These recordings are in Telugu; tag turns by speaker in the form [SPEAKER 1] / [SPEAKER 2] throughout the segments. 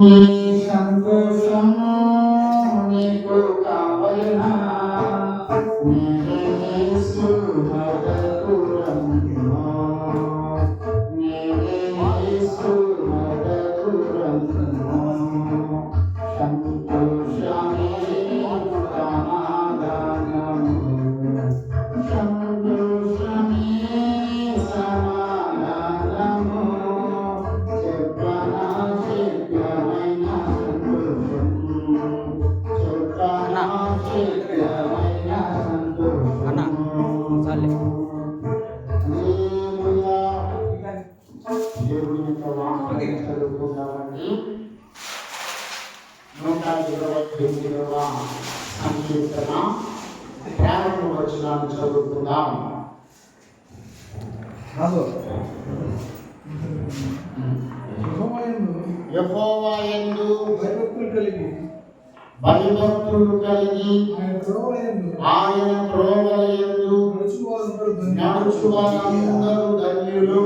[SPEAKER 1] సంతోషం నీకు యొక్క వాక్యం చదువుకుందామండి నూట ఇరవై ఎనిమిదవ సంకీర్తన ప్రారంభ వచనాన్ని చదువుకుందాం.
[SPEAKER 2] యెహోవాయందు
[SPEAKER 1] యెహోవా యందు
[SPEAKER 2] భయభక్తులు కలిగి.
[SPEAKER 1] భయభక్తులు కలిగి
[SPEAKER 2] ఆయన
[SPEAKER 1] ఆయన త్రోవలయందు
[SPEAKER 2] నడుచువారందరూ ధన్యులు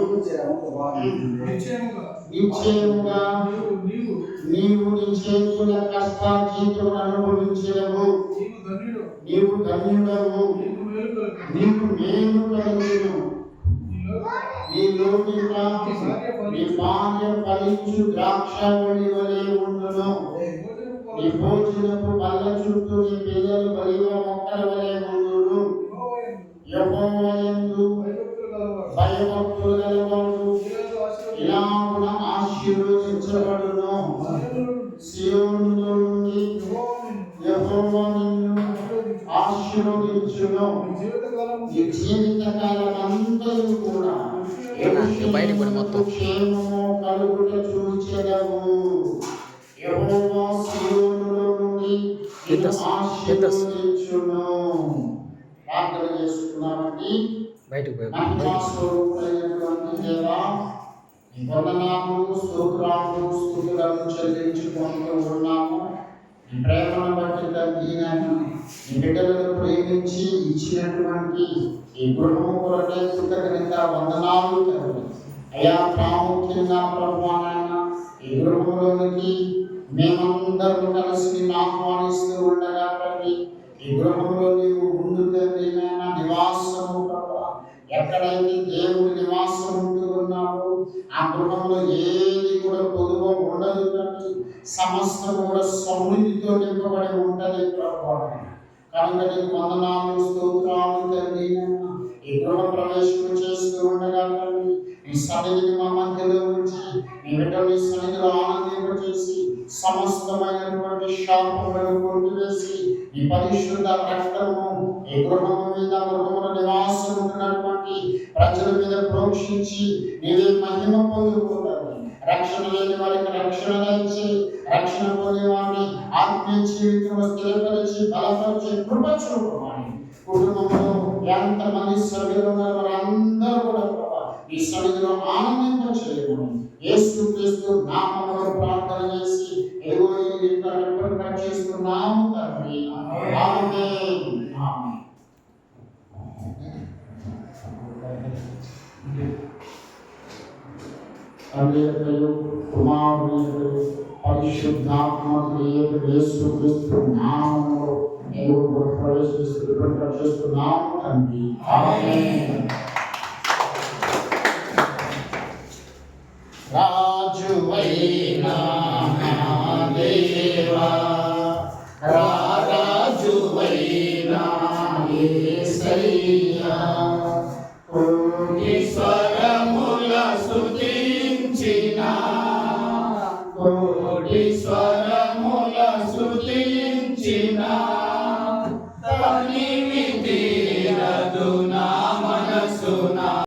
[SPEAKER 2] నిశ్చయముగా నీవు నీవు.
[SPEAKER 1] నీవు నీ చేతుల కష్టాజీతులను అనుభవించడము.
[SPEAKER 2] నీవు ధన్యుడు
[SPEAKER 1] నీవు
[SPEAKER 2] మేలు
[SPEAKER 1] కలుగును నీ లోకిక నీ భార్య ఫలించు. ద్రాక్షవళి వలె ఉండును. నీ భోజనపు బల్ల చుట్టూ నీ పిల్లలు బలివ మొక్కల వలె ఉండును. యెహోవా యందు భయభక్తులు గలవాడు ఇలాగున ఆశీర్వదించబడును సియోను నుండి ఆశీర్వదించును ఈ జీవితకాలం కూడా
[SPEAKER 3] బయటికి మొత్తం.
[SPEAKER 1] క్షేమము కలుగుట చూచెదవు యెహోవా సీయోనులో నుండి ఆశీర్వదించును ప్రార్థన చేసుకున్నామండి
[SPEAKER 3] బయటకు పోయి
[SPEAKER 1] వందనాలు స్తోత్రాలు చెల్లించుకుంటూ ఉన్నాము. ప్రేమను బట్టి నీ బిడ్డలను ప్రేమించి ఇచ్చినటువంటి ఈ గృహము కొరకే కృతజ్ఞత వందనాలు అయా ప్రాముఖ్యంగా ప్రభు నాయన ఈ గృహంలోనికి మేమందరం కలిసి ఆహ్వానిస్తూ ఉండగా ఈ గృహంలో నీవు ముందు తండ్రి. ఎక్కడైతే దేవుడు నివాసం ఉంటూ ఉన్నాడు ఆ గృహంలో ఏది కూడా పొదువ ఉండదు కానీ సమస్తం కూడా సమృద్ధితో నింపబడి ఉంటుంది ప్రభు. కనుక నీకు వందనాలు స్తోత్రాలు తండ్రి. ఈ గృహ ప్రవేశం చేస్తూ ఉండగా తండ్రి నీ సన్నిధిని మా మధ్యలో ఉంచి నీ బిడ్డలు నీ సన్నిధిలో ఆనందింపజేసి సమస్తమైనటువంటి శాపములను కొట్టివేసి ఈ పరిశుద్ధ రక్తము ఈ గృహము మీద గృహముల నివాసం ఉన్నటువంటి ప్రజల మీద ప్రోక్షించి నీవే మహిమ పొందుకోవాలి రక్షణ లేని వారికి రక్షణ దయచి రక్షణ పొందే వారిని ఆత్మీయ జీవితంలో స్థిరపరిచి బలపరిచి కృప చూపమని కుటుంబంలో ఎంతమంది సభ్యులు వారందరూ కూడా ఈ సన్నిధిలో ఆనందింప చేయమని యేసు క్రీస్తు నామంలో ప్రార్థన చేసి ఏవో ఈ చేస్తున్నాము తండ్రి ఆమేన్. ತಂದೆಯವರು ಕುಮಾರಿಯರು ಪರಿಶುದ್ಧಾತ್ಮದೇವರು ಯೇಸು ಕ್ರಿಸ್ತು ನಾಮಗಳು ಇವರು ಪ್ರವೇಶಿಸಿರುವಂತಹ ಕ್ರಿಸ್ತು ನಾಮ ತಂದಿ ರಾಜುವೈನಾ స్తుతించిన